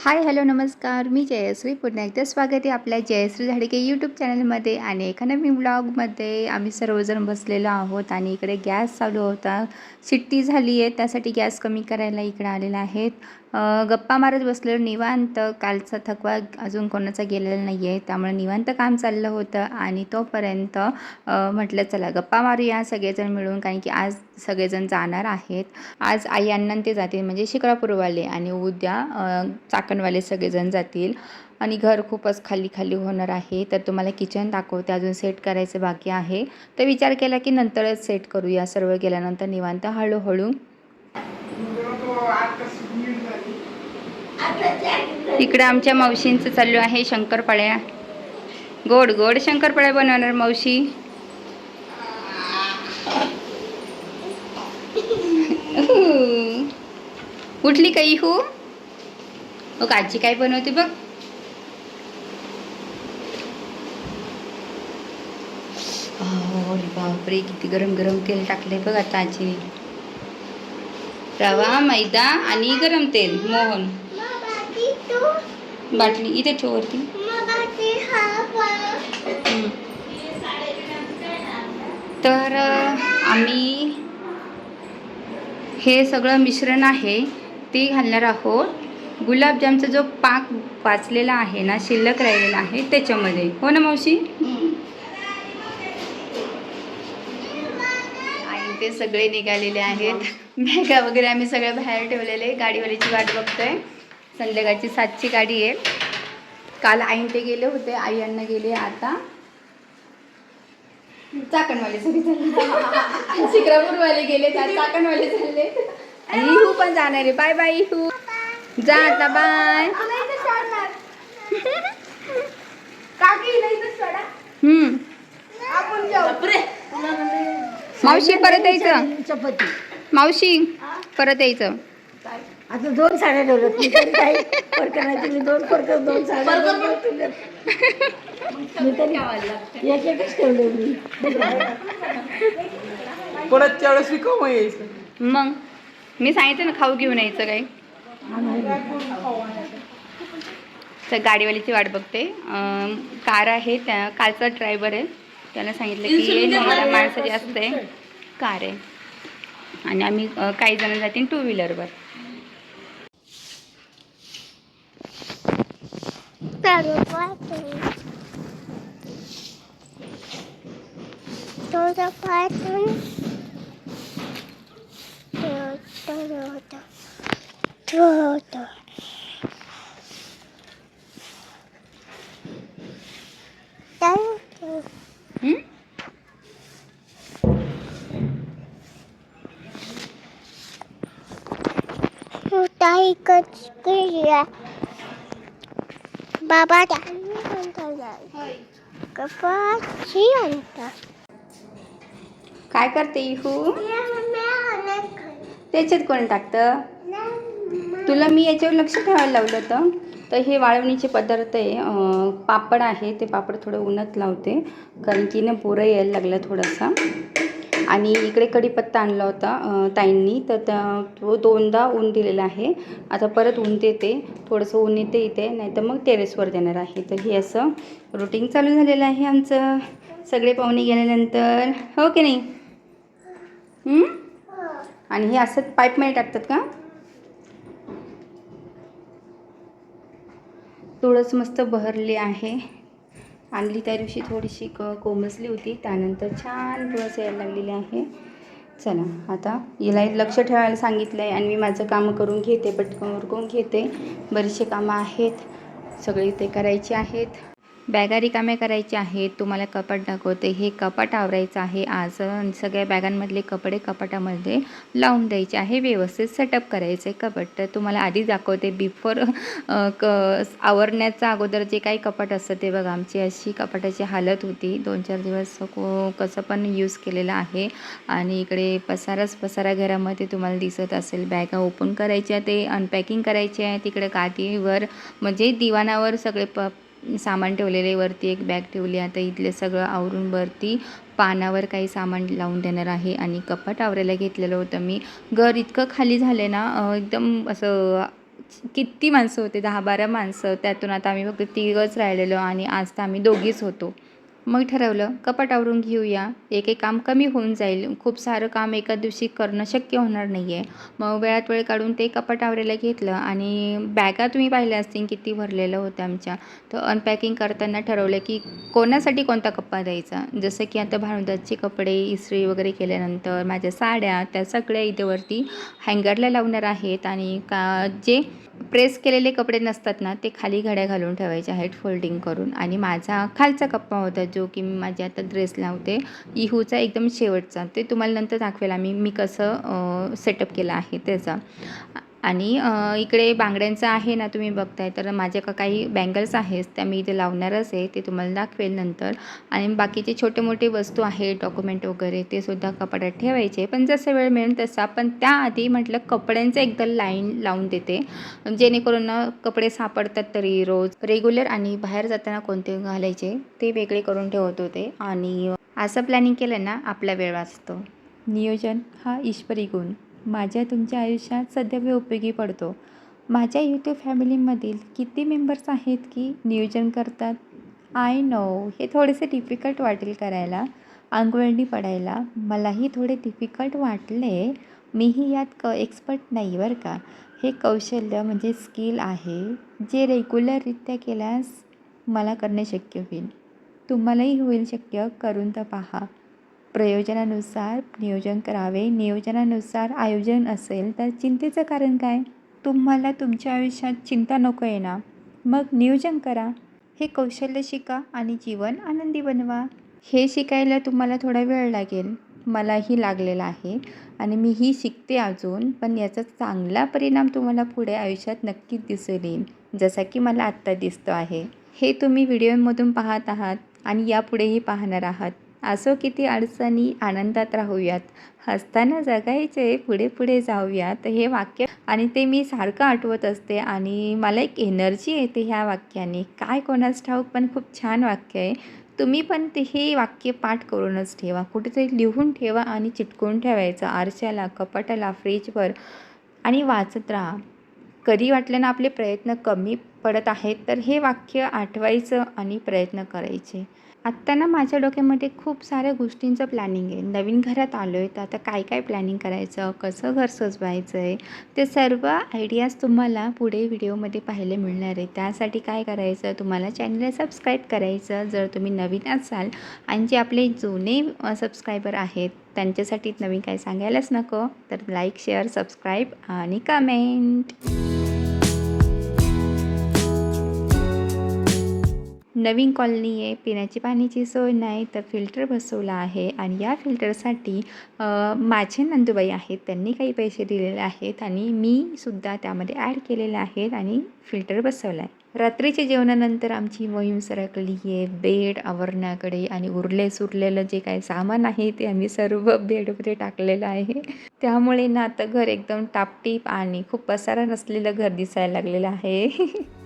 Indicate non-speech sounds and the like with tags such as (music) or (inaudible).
Hi hello नमस्कार. मी जयश्री. पुन्हा एकदा स्वागत आहे आपल्या जयश्री झाडके यूट्यूब चॅनलमध्ये आणि एका नवीन ब्लॉगमध्ये आम्ही सर्वजण बसलेलो आहोत आणि इकडे गॅस चालू होता. शिट्टी झाली आहे त्यासाठी गॅस कमी करायला इकडे आलेला आहेत. गप्पा मारत बसलो निवांत कालचा थकवा अजून कोणाचा गेलेला नाही आहे त्यामुळे निवांत काम चाललं होतं आणि तोपर्यंत म्हटलं चला गप्पा मारूया सगळेजण मिळून कारण की आज सगळेजण जाणार आहेत. आज आई अण्णा ते जातील म्हणजे शिक्रापूरवाले आणि उद्या चाकणवाले सगळेजण जातील. आणि घर खूपच खाली खाली होणार आहे. तर तुम्हाला किचन दाखवते. अजून सेट करायचं बाकी आहे. तर विचार केला की नंतरच सेट करूया. सर्व गेल्यानंतर निवांत हळूहळू. इकडं आमच्या मावशींचं चालू आहे शंकरपाळ्या. गोड गोड शंकरपाळ्या बनवणार मावशी. उठली काही हो ओ काची काय बनवते बघ. बापरे किती गरम गरम तेल टाकले बघ आता आजी. रवा मैदा आणि गरम तेल मोहन. बाटली. इथे ठेव वरती. तर आम्ही हे सगळं मिश्रण आहे ते घालणार आहोत. गुलाबजामचा जो पाक वाचलेला आहे ना शिल्लक राहिलेला आहे त्याच्यामध्ये. हो ना मावशी? आणि ते सगळे निघालेले आहेत. बॅगा वगैरे आम्ही सगळे बाहेर ठेवलेले गाडीवाल्याची वाट बघतोय. संध्याकाळची सातची गाडी आहे. काल आईन ते गेले होते आई अण्णा गेले आता. चाकणवाले सगळे चालले. शिक्रापूरवाले गेले त्या चाकणवाले चालले. आणि इहू पण जाणार आहे. बाय बाय इहू. जा आता बाय. हम्म. मावशी परत यायचं. चपाती. मावशी परत यायचं. आता दोन साड्या ठेवल्यात मी तरी काही फरक नाही तुम्ही दोन फरक दोन साड्या दोन ठेवल्यात. मी तरी एक एकच ठेवले मी परत त्यावेळेस रिकामं यायचं. मग? मी सांगितलं ना खाऊ घेऊन यायचं काय तर गाडीवालीची वाट बघते. अं, कार आहे त्या कारचा ड्रायव्हर आहे. त्याला सांगितलं की ये मला माणसं जास्त आहे. कार. आहे आणि आम्ही अं, काही जण जातील टू व्हीलरवर 打个拍子，打个拍子，打打打打打。打一个，嗯？我打一个，这个。आणता काय करते इहू? त्याच्यात कोण टाकतं? तुला मी याच्यावर लक्ष ठेवायला लावलं होतं. तर हे वाळवणीचे पदार्थ आहे. पापड आहे. ते पापड थोडं उन्हात लावते. कारण की ना पोरं यायला लागलं थोडासा. आणि इकडे कढीपत्ता आणला होता ताईंनी. तर त्या तो दोनदा ऊन दिलेला आहे. आता परत ऊन देते. थोडंसं ऊन येते इथे. नाही तर मग टेरेसवर देणार आहे. तर हे असं रुटीन चालू झालेलं आहे आमचं. सगळे पाहुणे गेल्यानंतर. हो की नाही? आणि हे असं पाईपमध्ये टाकतात का? थोडंसं मस्त बहरले आहे. आणली त्या दिवशी थोडीशी क कोमसली होती. त्यानंतर छान तुळस यायला लागलेली आहे. चला आता हिला लक्ष ठेवायला सांगितलं आहे आणि मी माझं कामं करून घेते पटकन उरकून घेते. बरीचशी कामं आहेत. सगळी ते करायची आहेत. बॅगा रिकाम्या करायच्या आहेत तुम्हाला कपाट दाखवते. हे कपाट आवरायचं आहे. आज सगळ्या बॅगांमधले कपडे कपाटामध्ये लावून द्यायचे आहे. व्यवस्थित सेटअप करायचं आहे कपाट. तर तुम्हाला आधी दाखवते बिफोर क आवरण्याचा अगोदर जे काही कपाट असतं ते बघा. आमची अशी कपाटाची हालत होती. दोन चार दिवस को कसं पण यूज केलेलं आहे. आणि इकडे पसाराच पसारा घरामध्ये तुम्हाला दिसत असेल. बॅगा ओपन करायच्या ते अनपॅकिंग करायचे आहे तिकडे गादीवर म्हणजे दिवाणावर सगळे प सामान ठेवलेले वरती एक बॅग ठेवली. आता इथले सगळं आवरून वरती पानावर काही सामान लावून देणार आहे आणि कपाट आवरायला घेतलेलं होतं मी. घर इतकं खाली झालं ना एकदम असं किती माणसं होते दहा बारा माणसं. त्यातून आता आम्ही फक्त तिघंच राहिलेलो आणि आज तर आम्ही दोघीच होतो. मग ठरवलं कपाट आवरून घेऊया. एक एक काम कमी होऊन जाईल. खूप सारं काम एका दिवशी करणं शक्य होणार नाही आहे मग वेळात वेळ काढून ते कपाट आवरायला घेतलं आणि बॅगा तुम्ही पाहिल्या असतील किती भरलेलं होतं आमच्या. तर अनपॅकिंग करताना ठरवलं की कोणासाठी कोणता कप्पा द्यायचा? जसं की आता भानुदासचे कपडे इस्त्री वगैरे केल्यानंतर माझ्या साड्या त्या सगळ्या इथे वरती हँगरला लावणार आहेत आणि का जे प्रेस केलेले कपडे नसतात ना ते खाली घड्या घालून ठेवायचे आहेत फोल्डिंग करून. आणि माझा खालचा कप्पा होता जो की मी माझ्या आता ड्रेस लावते इहूचा एकदम शेवटचा. ते तुम्हाला नंतर दाखवेल आम्ही मी कसं सेटअप केलं आहे त्याचा. आणि इकडे बांगड्यांचं आहे ना तुम्ही बघताय तर माझ्या का काही बँगल्स आहेत त्या मी इथे लावणारच आहे ते तुम्हाला दाखवेल नंतर. आणि बाकीचे छोटे मोठे वस्तू आहेत डॉक्युमेंट वगैरे ते सुद्धा कपाटात ठेवायचे. पण जसं वेळ मिळेल तसा पण त्याआधी म्हटलं कपड्यांचं एकदा लाईन लावून देते. जेणेकरून ना कपडे सापडतात तरी रोज रेग्युलर आणि बाहेर जाताना कोणते घालायचे ते वेगळे करून ठेवत होते. आणि असं प्लॅनिंग केलं ना आपला वेळ वाचतो. नियोजन हा ईश्वरी गुण. माझ्या तुमच्या आयुष्यात सदैव उपयोगी पडतो. माझ्या यूट्यूब फॅमिलीमधील किती मेंबर्स आहेत की नियोजन करतात? आय नो हे थोडेसे डिफिकल्ट वाटेल करायला अंगवळणी पडायला. मलाही थोडे डिफिकल्ट वाटले. मीही यात क एक्सपर्ट नाही बरं का. हे कौशल्य म्हणजे स्किल आहे जे रेग्युलररित्या केल्यास मला करणे शक्य होईल. तुम्हालाही होईल शक्य. करून तर पहा. प्रयोजनानुसार नियोजन करावे. नियोजनानुसार आयोजन असेल तर चिंतेचं कारण काय? तुम्हाला तुमच्या आयुष्यात चिंता नको आहे ना मग नियोजन करा. हे कौशल्य शिका आणि जीवन आनंदी बनवा. हे शिकायला तुम्हाला थोडा वेळ लागेल. मलाही लागलेला आहे आणि मीही शिकते अजून पण याचा चांगला परिणाम तुम्हाला पुढे आयुष्यात नक्कीच दिसून येईल जसा की मला आत्ता दिसतो आहे. हे तुम्ही व्हिडिओमधून पाहत आहात आणि यापुढेही पाहणार आहात. असो किती अडचणी आनंदात राहूयात. हसताना जगायचे पुढे पुढे जाऊयात हे वाक्य आणि ते मी सारखं आठवत असते आणि मला एक एनर्जी येते ह्या वाक्याने. काय कोणाच ठाऊक पण खूप छान वाक्य आहे. तुम्ही पण ते हे वाक्य पाठ करूनच ठेवा. कुठेतरी लिहून ठेवा आणि चिटकवून ठेवायचं. आरशाला कपाटाला फ्रीजवर आणि वाचत राहा. कधी वाटलं ना आपले प्रयत्न कमी पडत आहेत तर हे वाक्य आठवायचं आणि प्रयत्न करायचे. आत्ता ना माझ्या डोक्यामध्ये खूप साऱ्या गोष्टींचं प्लॅनिंग आहे. नवीन घरात आलो आहे तर आता काय काय प्लॅनिंग करायचं कसं घर सजवायचं आहे ते सर्व आयडियाज तुम्हाला पुढे व्हिडिओमध्ये पाहायला मिळणार आहे. त्यासाठी काय करायचं? तुम्हाला चॅनलला सबस्क्राईब करायचं. जर तुम्ही नवीन असाल आणि जे आपले जुने सबस्क्रायबर आहेत त्यांच्यासाठी नवीन काय सांगायलाच नको तर लाईक शेअर सबस्क्राईब आणि कमेंट नवीन कॉलनी आहे पिण्याची पाण्याची सोय नाही तर फिल्टर बसवला आहे. आणि या फिल्टरसाठी माझे नंदुबाई आहेत. त्यांनी काही पैसे दिलेले आहेत आणि मी सुद्धा त्यामध्ये ॲड केलेले आहेत आणि फिल्टर बसवला आहे रात्रीच्या जेवणानंतर आमची मोहीम सरकली आहे. बेड आवरण्याकडे आणि उरले सुरलेलं जे काही सामान आहे ते आम्ही सर्व बेडमध्ये टाकलेलं आहे. त्यामुळे ना आता घर एकदम टापटीप आणि खूप पसारा नसलेलं घर दिसायला लागलेलं आहे. (laughs)